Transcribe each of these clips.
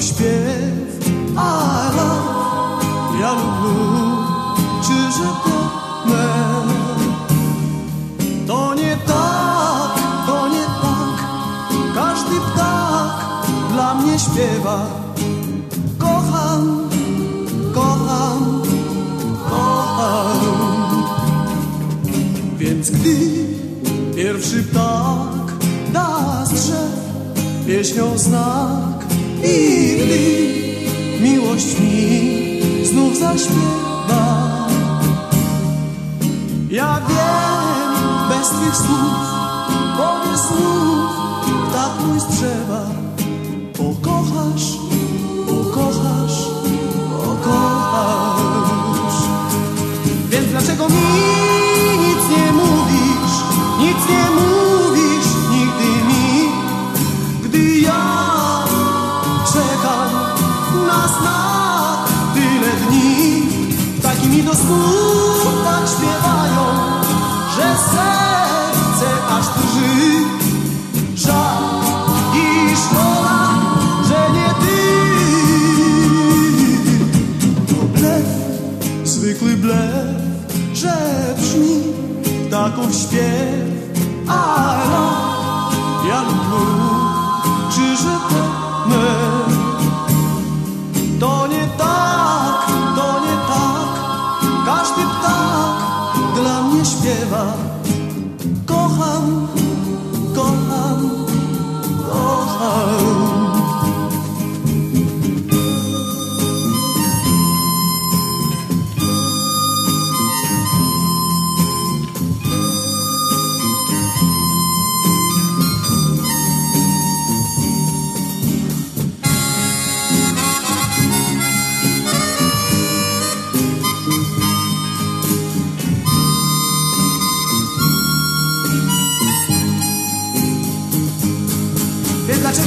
znów śpiew. I love young blue Czyże to me? To nie tak, to nie tak. Każdy ptak dla mnie śpiewa. Kocham, kocham, kocham. Więc gdy pierwszy ptak da strzew pieśnią znak i gdy miłość mi znów zaśpiewa. Ja wiem, bez twych słów, powie słów Tak mój strzewa. Pokochasz, pokochasz, pokochasz. Więc dlaczego mi mi do tak śpiewają Że serce aż drży. Żal i szkoda, że nie ty. To blef, zwykły blef Że brzmi ptaków śpiew. Ale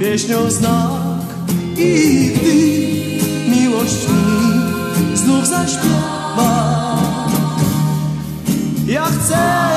pieśnią znak. I gdy miłość mi znów zaśpiewa, ja chcę